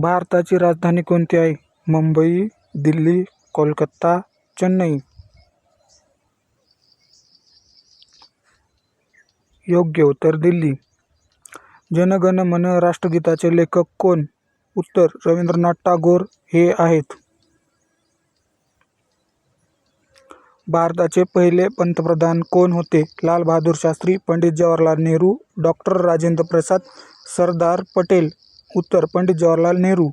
भारताची राजधानी कोणती आहे? मुंबई दिल्ली कोलकत्ता चेन्नई. योग्य उत्तर दिल्ली. जनगण मन राष्ट्रगीताचे लेखक कोण? उत्तर रवींद्रनाथ टागोर हे आहेत. भारताचे पहिले पंतप्रधान कोण होते? लाल बहादूर शास्त्री पंडित जवाहरलाल नेहरू डॉक्टर राजेंद्र प्रसाद सरदार पटेल. उत्तर पंडित जवाहरलाल नेहरू.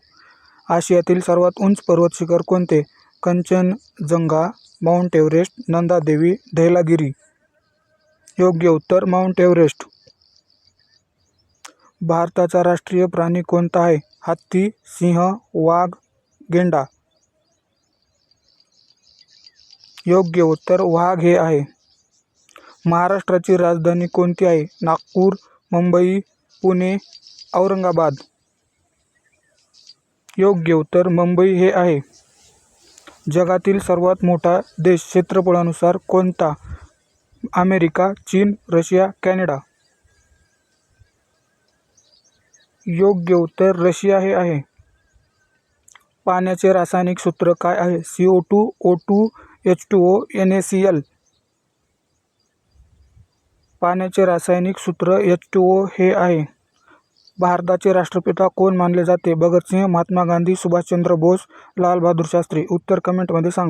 आशियातील सर्वात उंच पर्वत शिखर कोणते? Kanchenjunga Mount Everest Nanda Devi धैलागिरी. योग्य उत्तर माउंट एव्हरेस्ट. भारताचा राष्ट्रीय प्राणी कोणता आहे? हत्ती सिंह वाघ गेंडा. योग्य उत्तर वाघ हे आहे. महाराष्ट्राची राजधानी कोणती आहे? नागपूर मुंबई पुणे औरंगाबाद. योग्य उत्तर मुंबई हे आहे. जगातील सर्वात मोठा देश क्षेत्रफळानुसार कोणता? अमेरिका चीन रशिया कॅनडा. योग्य उत्तर रशिया हे आहे. पाण्याचे रासायनिक सूत्र काय आहे? C O two O two H two O N A C L पाण्याचे रासायनिक सूत्र एच टू ओ हे आहे. भारताचे राष्ट्रपिता कोण मानले जाते? भगतसिंह महात्मा गांधी सुभाषचंद्र बोस लालबहादूर शास्त्री. उत्तर कमेंटमध्ये सांगा.